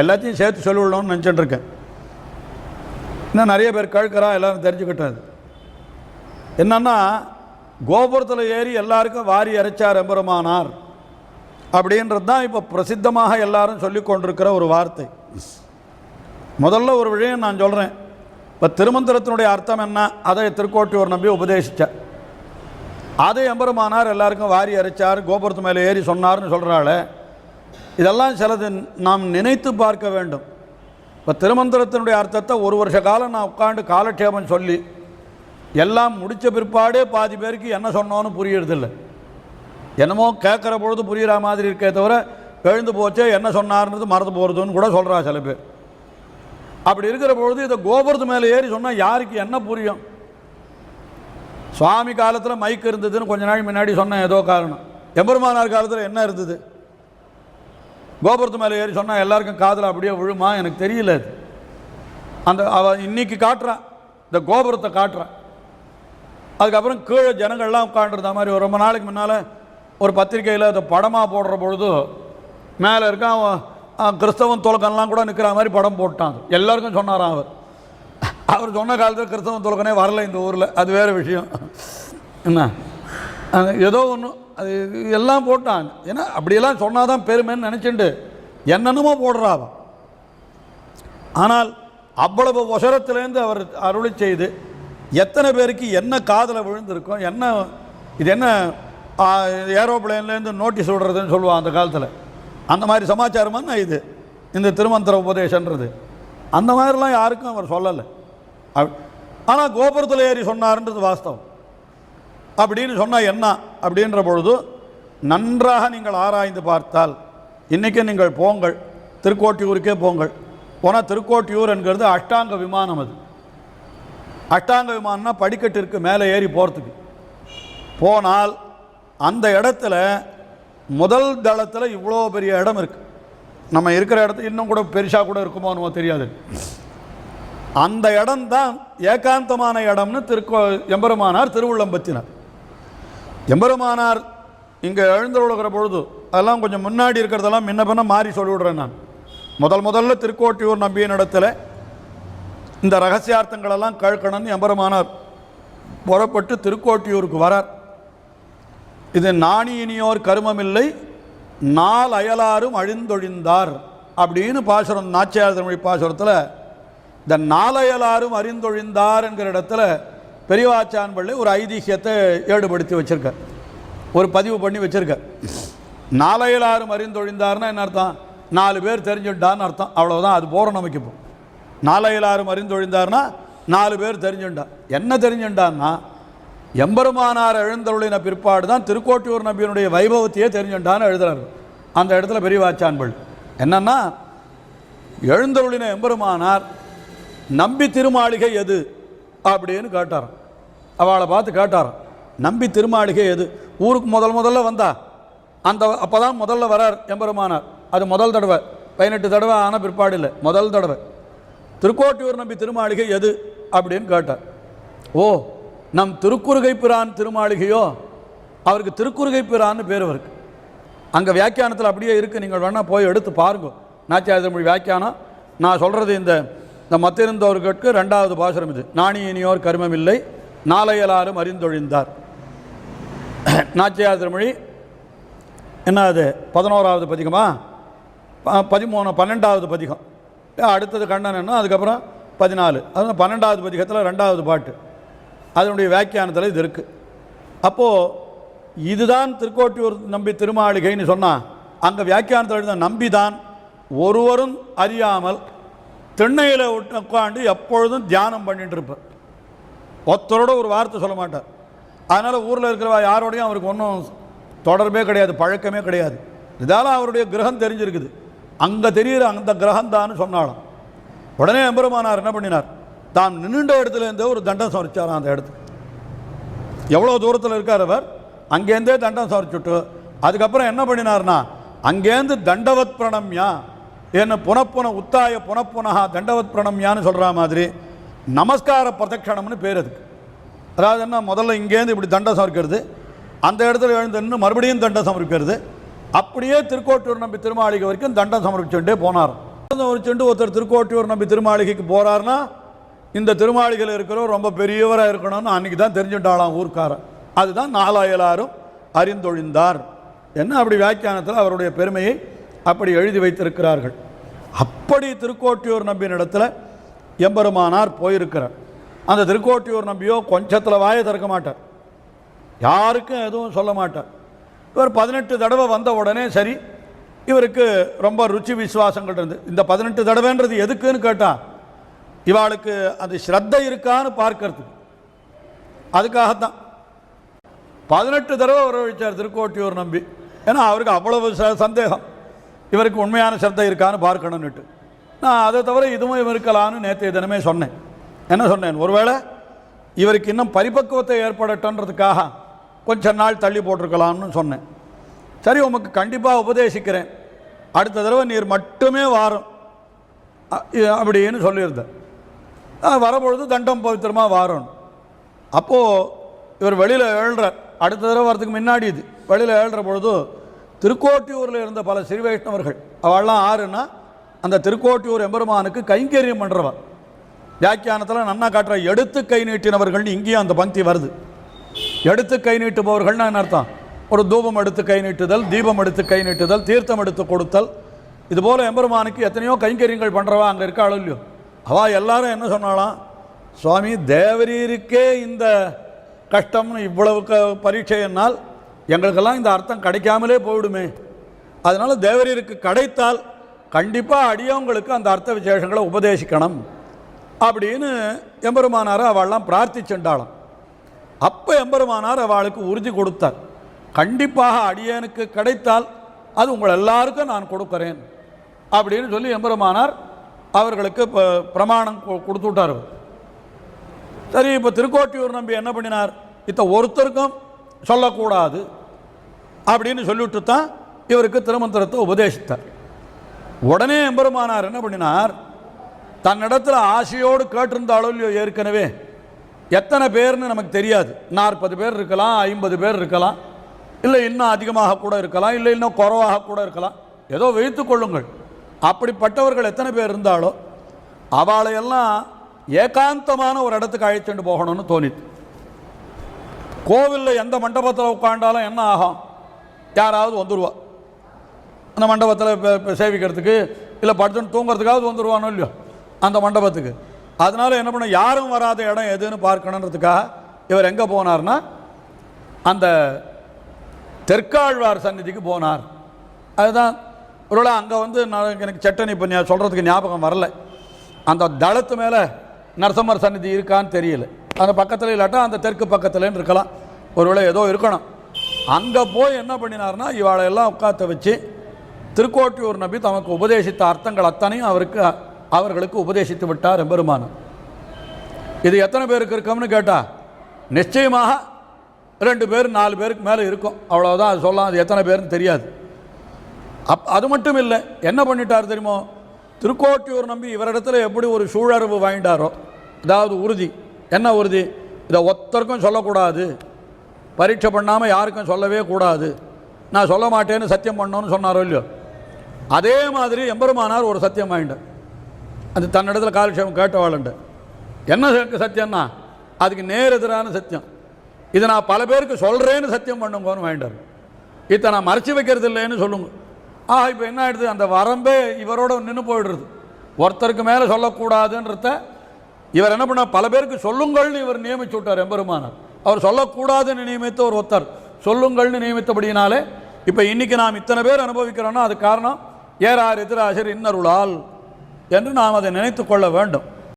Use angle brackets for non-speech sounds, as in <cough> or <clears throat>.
எல்லாத்தையும் சேர்த்து சொல்லிவிடணும்னு நினச்சிட்டு இருக்கேன் இன்னும் நிறைய பேர் கேட்குறா எல்லாரும் தெரிஞ்சுக்கிட்டது என்னன்னா கோபுரத்தில் ஏறி எல்லாருக்கும் வாரி அரைச்சார் எம்பெருமானார். அப்படின்றது தான் இப்போ பிரசித்தமாக எல்லாரும் சொல்லி கொண்டிருக்கிற ஒரு வார்த்தை. முதல்ல ஒரு விஷயம் நான் சொல்கிறேன் இப்போ திருமந்திரத்தினுடைய அர்த்தம் என்ன? அதை திருக்கோட்டியூர் நம்பி உபதேசித்தார் அதை எம்பெருமானார் எல்லாருக்கும் வாரி அரைச்சார் கோபுரத்து மேலே ஏறி சொன்னார்னு சொல்கிறாள் இதெல்லாம் சிலது நாம் நினைத்து பார்க்க வேண்டும். இப்போ திருமந்திரத்தினுடைய அர்த்தத்தை ஒரு வருஷ காலம் நான் உட்காந்து காலட்சேபம் சொல்லி எல்லாம் முடித்த பிற்பாடே பாதி பேருக்கு என்ன சொன்னோன்னு புரியறதில்லை. என்னமோ கேட்குற பொழுது புரிகிற மாதிரி இருக்கே தவிர எழுந்து போச்சே என்ன சொன்னார்ன்றது மறந்து போகிறதுன்னு கூட சொல்கிறா சில பேர். அப்படி இருக்கிற பொழுது இதை கோபுரத்து மேலே ஏறி சொன்னால் யாருக்கு என்ன புரியும்? சுவாமி காலத்தில் மைக் இருந்ததுன்னு கொஞ்ச நாள் முன்னாடி சொன்னேன் ஏதோ காரணம். எம்பெருமானார் காலத்தில் என்ன இருந்தது? கோபுரத்து மேலே ஏறி சொன்னால் எல்லாருக்கும் காதில் அப்படியே விழுமா? எனக்கு தெரியல அது. அந்த அவ இன்னைக்கு காட்டுறான் இந்த கோபுரத்தை காட்டுறான் அதுக்கப்புறம் கீழே ஜனங்கள்லாம் உட்காண்டிருந்த மாதிரி ஒரு ரொம்ப நாளைக்கு முன்னால் ஒரு பத்திரிக்கையில் அதை படமாக போடுற பொழுது மேலே இருக்க அவன் கிறிஸ்தவன் துலக்கன்லாம் கூட நிற்கிற மாதிரி படம் போட்டான். எல்லாருக்கும் சொன்னாராம் அவர். அவர் சொன்ன காலத்தில் கிறிஸ்தவன் துலக்கனே வரல இந்த ஊரில். அது வேறு விஷயம். என்ன? ஏதோ ஒன்று அது எல்லாம் போட்டான். ஏன்னா அப்படியெல்லாம் சொன்னால் தான் பெருமைன்னு நினச்சிண்டு என்னென்னமோ போடுறாவன் ஆனால் அவ்வளவு ஒசரத்திலேருந்து அவர் அருளி செய்து எத்தனை பேருக்கு என்ன காதில் விழுந்திருக்கும் என்ன இது என்ன ஏரோப்ளேன்லேருந்து நோட்டீஸ் விடுறதுன்னு சொல்லுவான் அந்த காலத்தில். அந்த மாதிரி சமாச்சாரமான இது? இந்த திருமந்திர உபதேசன்றது. அந்த மாதிரிலாம் யாருக்கும் அவர் சொல்லலை. ஆனால் கோபுரத்தில் ஏறி சொன்னார்ன்றது வாஸ்தவம். அப்படின்னு சொன்னால் என்ன? அப்படின்ற பொழுது நன்றாக நீங்கள் ஆராய்ந்து பார்த்தால் இன்றைக்கி நீங்கள் போங்கள் திருக்கோட்டியூருக்கே போங்கள். போனால் திருக்கோட்டியூர் என்கிறது அஷ்டாங்க விமானம் அது. அஷ்டாங்க விமானம்னா படிக்கட்டிற்கு மேலே ஏறி போகிறதுக்கு போனால் அந்த இடத்துல முதல் தளத்தில் இவ்வளோ பெரிய இடம் இருக்குது நம்ம இருக்கிற இடத்துல இன்னும் கூட பெருசாக கூட இருக்குமோ தெரியாது. அந்த இடம்தான் ஏகாந்தமான இடம்னு திருக்கோ எம்பெருமானார் திருவுள்ளம்பத்தினார். எம்பெருமானார் இங்கே எழுந்தருளுகிற பொழுது அதெல்லாம் கொஞ்சம் முன்னாடி இருக்கிறதெல்லாம் முன்ன பின்ன மாறி சொல்லிவிடுறேன் நான். முதல் முதல்ல திருக்கோட்டியூர் நம்பியின் இடத்துல இந்த ரகசியார்த்தங்களெல்லாம் கழுக்கணும்னு எம்பெருமானார் புறப்பட்டு திருக்கோட்டியூருக்கு வரார். இது நாணி இனியோர் கருமமில்லை நாள் அயலாரும் அழிந்தொழிந்தார் அப்படின்னு பாசுரம் நாச்சியார் தமிழ் பாசுரத்தில் இந்த நாளையலாரும் அறிந்தொழிந்தார் என்கிற இடத்துல பெரியவாச்சான் பள்ளி ஒரு ஐதிஹியத்தை ஏடுபடுத்தி வச்சுருக்க ஒரு பதிவு பண்ணி வச்சிருக்க நாலையிலாறு மறிந்தொழிந்தார்னா என்ன அர்த்தம்? நாலு பேர் தெரிஞ்சுட்டான்னு அர்த்தம். அவ்வளோதான் அது போகிற நமக்கு இப்போ. நாளையலாரும் மறிந்தொழிந்தார்னா நாலு பேர் தெரிஞ்சுண்டா என்ன தெரிஞ்சுட்டான்னா எம்பெருமானார் எழுந்தருளின பிற்பாடு தான் திருக்கோட்டியூர் நபியினுடைய வைபவத்தையே தெரிஞ்சுட்டான்னு எழுதுறாரு. அந்த இடத்துல பெரியவாச்சான்பள் என்னன்னா எழுந்தருளின எம்பெருமானார் நம்பி திருமாளிகை எது? அப்படின்னு கேட்டாராம். அவளை பார்த்து கேட்டார் நம்பி திருமாளிகை எது? ஊருக்கு முதல் முதல்ல வந்தா? அந்த அப்போ தான் முதல்ல வரார் எம்பெருமானார். அது முதல் தடவை. பதினெட்டு தடவை ஆன பிற்பாடு இல்லை. முதல் தடவை. திருக்கோட்டியூர் நம்பி திருமாளிகை எது? அப்படின்னு கேட்டார். ஓ நம் திருக்குறுகை பிரான் திருமாளிகையோ? அவருக்கு திருக்குறுகை பிரான்னு பேர் அவருக்கு அங்கே வியாக்கியானத்தில் அப்படியே இருக்குது நீங்கள் வேணால் போய் எடுத்து பாருங்க. நாச்சியார் மொழி வியாக்கியானம். நான் சொல்கிறது இந்த இந்த மத்திருந்தவர்களுக்கு ரெண்டாவது பாசுரம் இது. நாணியினியோர் கருமமில்லை. நாளையலாரும் அறிந்தொழிந்தார். <clears throat> நாச்சியார் திருமொழி என்ன அது பதினோராவது பதிகமா? பதிமூணு பன்னெண்டாவது பதிகம். அடுத்தது கண்ணன் அதுக்கப்புறம் பதினாலு. அது பன்னெண்டாவது பதிகத்தில் ரெண்டாவது பாட்டு. அதனுடைய வியாக்கியானத்தில் இது இருக்குது அப்போது இதுதான் திருக்கோட்டியூர் நம்பி திருமாளிகைன்னு சொன்னால் அங்கே வியாக்கியானத்தில் எழுத நம்பிதான் ஒருவரும் அறியாமல் திண்ணையில் விட்டு உட்காந்து எப்பொழுதும் தியானம் பண்ணிட்டு இருப்பார். ஒருத்தரோட ஒரு வார்த்தை சொல்ல மாட்டார். அதனால் ஊரில் இருக்கிறவா யாரோடையும் அவருக்கு ஒன்றும் தொடர்பே கிடையாது பழக்கமே கிடையாது. இதால் அவருடைய கிரகம் தெரிஞ்சிருக்குது. அங்கே தெரிகிற அந்த கிரகம் தான் சொன்னாலும். உடனே எம்பெருமானார் என்ன பண்ணினார்? தான் நின்றுண்ட இடத்துல இருந்தே ஒரு தண்டம் சமரிச்சாராம் அந்த இடத்துக்கு எவ்வளோ தூரத்தில் இருக்கார் அவர்? அங்கேருந்தே தண்டம் சமரிச்சுட்டு அதுக்கப்புறம் என்ன பண்ணினார்னா அங்கேருந்து தண்டவத் பிரணம்யா என்ன புனப்புன உத்தாய புனப்புனஹா தண்டவத் பிரணம்யான்னு சொல்கிற மாதிரி நமஸ்கார பிரதட்சணம்னு பேர் அதுக்கு. அதாவது என்ன முதல்ல இங்கேருந்து இப்படி தண்டம் சமர்க்கிறது அந்த இடத்துல எழுந்து நின்று மறுபடியும் தண்டை சமர்ப்பிக்கிறது அப்படியே திருக்கோட்டூர் நம்பி திருமாளிகை வரைக்கும் தண்டம் சமர்ப்பிச்சுட்டே போனார். ஒரு செண்டு ஒருத்தர் திருக்கோட்டியூர் நம்பி திருமாளிகைக்கு போகிறாருன்னா இந்த திருமாளிகையில் இருக்கிறவர் ரொம்ப பெரியவராக இருக்கணும்னு அன்னைக்கு தான் தெரிஞ்சுட்டாலாம் ஊர்க்காரன். அதுதான் நாலாயலாரும் அறிந்தொழிந்தார். என்ன அப்படி வியாக்கியானத்தில் அவருடைய பெருமையை அப்படி எழுதி வைத்திருக்கிறார்கள். அப்படி திருக்கோட்டியூர் நம்பியினிடத்தில் எம்பெருமானார் போயிருக்கிறார். அந்த திருக்கோட்டியூர் நம்பியோ கொஞ்சத்தில் வாயை திறக்க மாட்டார். யாருக்கும் எதுவும் சொல்ல மாட்டார். இவர் பதினெட்டு தடவை வந்த உடனே சரி இவருக்கு ரொம்ப ருச்சி விசுவாசங்கள் இருந்து இந்த பதினெட்டு தடவைன்றது எதுக்குன்னு கேட்டால் இவாளுக்கு அது ஸ்ரத்தை இருக்கான்னு பார்க்கறது அதுக்காகத்தான். பதினெட்டு தடவை வர வச்சார் திருக்கோட்டியூர் நம்பி. ஏன்னா அவருக்கு அவ்வளவு ச- சந்தேகம். இவருக்கு உண்மையான ஸ்ரத்தை இருக்கான்னு பார்க்கணும்னுட்டு. நான் அதை தவிர இதுவும் இருக்கலாம்னு நேற்றைய தினமே சொன்னேன். என்ன சொன்னேன்? ஒருவேளை இவருக்கு இன்னும் பரிபக்குவத்தை ஏற்படட்டன்றதுக்காக கொஞ்ச நாள் தள்ளி போட்டிருக்கலாம்னு சொன்னேன். சரி உமக்கு கண்டிப்பாக உபதேசிக்கிறேன். அடுத்த தடவை நீர் மட்டுமே வாரும். அப்படின்னு சொல்லியிருந்தேன். ஆ, வரபொழுது தண்டம் பவித்திரமாக வாரணும் அப்போது இவர் வெளியில் எழுறார். அடுத்த தடவை வரதுக்கு முன்னாடி இது. வெளியில் எழுற பொழுது திருக்கோட்டியூரில் இருந்த பல சிறு வைஷ்ணவர்கள் அவெல்லாம் ஆறுன்னா அந்த திருக்கோட்டியூர் எம்பெருமானுக்கு கைங்கரியம் பண்ணுறவன் வியாக்கியானத்தில் நன்னா காட்டுற எடுத்து கை நீட்டினவர்கள்னு இங்கேயும் அந்த பந்தி வருது. எடுத்து கை நீட்டுபவர்கள்னு என்ன அர்த்தம்? ஒரு தூபம் எடுத்து கை நீட்டுதல் தீபம் எடுத்து கை நீட்டுதல் தீர்த்தம் எடுத்து கொடுத்தல். இதுபோல் எம்பெருமானுக்கு எத்தனையோ கைங்கரியங்கள் பண்ணுறவா அங்கே இருக்காளோ இல்லையோ அவள் எல்லாரும் என்ன சொன்னாலாம் சுவாமி தேவரீருக்கே இந்த கஷ்டம்னு இவ்வளவு க பரீட்சையினால் எங்களுக்கெல்லாம் இந்த அர்த்தம் கிடைக்காமலே போயிடுமே. அதனால் தேவரீருக்கு கிடைத்தால் கண்டிப்பாக அடியவங்களுக்கு அந்த அர்த்த விசேஷங்களை உபதேசிக்கணும் அப்படின்னு எம்பெருமானார் அவள்லாம் பிரார்த்திச்சென்றாளாம் அப்போ எம்பெருமானார் அவளுக்கு உறுதி கொடுத்தார். கண்டிப்பாக அடியனுக்கு கிடைத்தால் அது உங்கள் எல்லாருக்கும் நான் கொடுக்குறேன் அப்படின்னு சொல்லி எம்பெருமானார் அவர்களுக்கு இப்போ பிரமாணம் கொ- கொடுத்து விட்டார் சரி இப்போ திருக்கோட்டியூர் நம்பி என்ன பண்ணினார்? இத்த ஒருத்தருக்கும் சொல்லக்கூடாது அப்படின்னு சொல்லிவிட்டு தான் இவருக்கு திருமந்திரத்தை உபதேசித்தார். உடனே எம்பெருமானார் என்ன பண்ணினார்? தன்னிடத்தில் ஆசையோடு கேட்டிருந்தாலோ இல்லையோ ஏற்கனவே. எத்தனை பேர்னு நமக்கு தெரியாது. நாற்பது பேர் இருக்கலாம் ஐம்பது பேர் இருக்கலாம். இல்லை இன்னும் அதிகமாக கூட இருக்கலாம் இல்லை இன்னும் குறவாக கூட இருக்கலாம். ஏதோ வைத்து கொள்ளுங்கள். அப்படிப்பட்டவர்கள் எத்தனை பேர் இருந்தாலோ அவளையெல்லாம் ஏகாந்தமான ஒரு இடத்துக்கு அழைச்சிட்டு போகணும்னு தோணித்து கோவிலில் எந்த மண்டபத்தில் உட்காண்டாலும் என்ன ஆகும்? யாராவது வந்துடுவா அந்த மண்டபத்தில் சேவிக்கிறதுக்கு இல்லை படுத்துன்னு தூங்குறதுக்காவது வந்துடுவானோ இல்லையோ? அந்த மண்டபத்துக்கு. அதனால என்ன பண்ண யாரும் வராத இடம் எதுன்னு பார்க்கணுன்றதுக்காக இவர் எங்கே போனார்னா அந்த தெற்காழ்வார் சந்நிதிக்கு போனார். அதுதான் ஒருவேளை அங்கே வந்து நான் எனக்கு சட்டனி இப்போ சொல்கிறதுக்கு ஞாபகம் வரல. அந்த தளத்து மேலே நரசம்மர் சந்நிதி இருக்கான்னு தெரியல. அந்த பக்கத்தில் இல்லாட்டா அந்த தெற்கு பக்கத்துலன்னு இருக்கலாம். ஒருவேளை ஏதோ இருக்கணும். அங்கே போய் என்ன பண்ணினார்னா இவாளை எல்லாம் உட்காத்த வச்சு திருக்கோட்டியூர் நபி தமக்கு உபதேசித்த அர்த்தங்கள் அத்தனையும் அவருக்கு அவர்களுக்கு உபதேசித்து விட்டார் பெருமானம் இது எத்தனை பேருக்கு இருக்கும்னு கேட்டால் நிச்சயமாக ரெண்டு பேர் நாலு பேருக்கு மேலே இருக்கும். அவ்வளோதான் அது சொல்லலாம் அது எத்தனை பேர்னு தெரியாது. அப் அது மட்டும் இல்லை என்ன பண்ணிட்டார் தெரியுமோ திருக்கோட்டியூர் நம்பி இவரிடத்துல எப்படி ஒரு சூழறிவு வாங்கிட்டாரோ அதாவது உறுதி. என்ன உறுதி? இதை ஒத்தருக்கும் சொல்லக்கூடாது. பரீட்சை பண்ணாமல் யாருக்கும் சொல்லவே கூடாது. நான் சொல்ல மாட்டேன்னு சத்தியம் பண்ணோன்னு சொன்னாரோ இல்லையோ? அதே மாதிரி எம்பெருமானார் ஒரு சத்தியம் வாங்கிட்டார். அது தன்னிடத்தில் காலக்ஷேமம் கேட்டவாளுண்டு என்ன சத்தியம்னா? அதுக்கு நேர் எதிரான சத்தியம். இதை நான் பல பேருக்கு சொல்கிறேன்னு சத்தியம் பண்ணுங்கன்னு வாங்கிட்டார். இதை நான் மறைச்சி வைக்கிறது இல்லைன்னு சொல்லுங்க. ஆஹா இப்போ என்ன ஆயிடுது? அந்த வரம்பே இவரோட நின்று போயிடுறது ஒருத்தருக்கு மேலே சொல்லக்கூடாதுன்றத இவர் என்ன பண்ணார்? பல பேருக்கு சொல்லுங்கள்னு இவர் நியமிச்சு விட்டார் எம்பெருமானார். அவர் சொல்லக்கூடாதுன்னு நியமித்த ஒரு ஒருத்தர். சொல்லுங்கள்னு நியமித்தபடியினாலே இப்போ இன்றைக்கி நாம் இத்தனை பேர் அனுபவிக்கிறோன்னா அது காரணம் ஏறார் எதிராசர் இன்னருளால் என்று நாம் அதை நினைத்து கொள்ள வேண்டும்.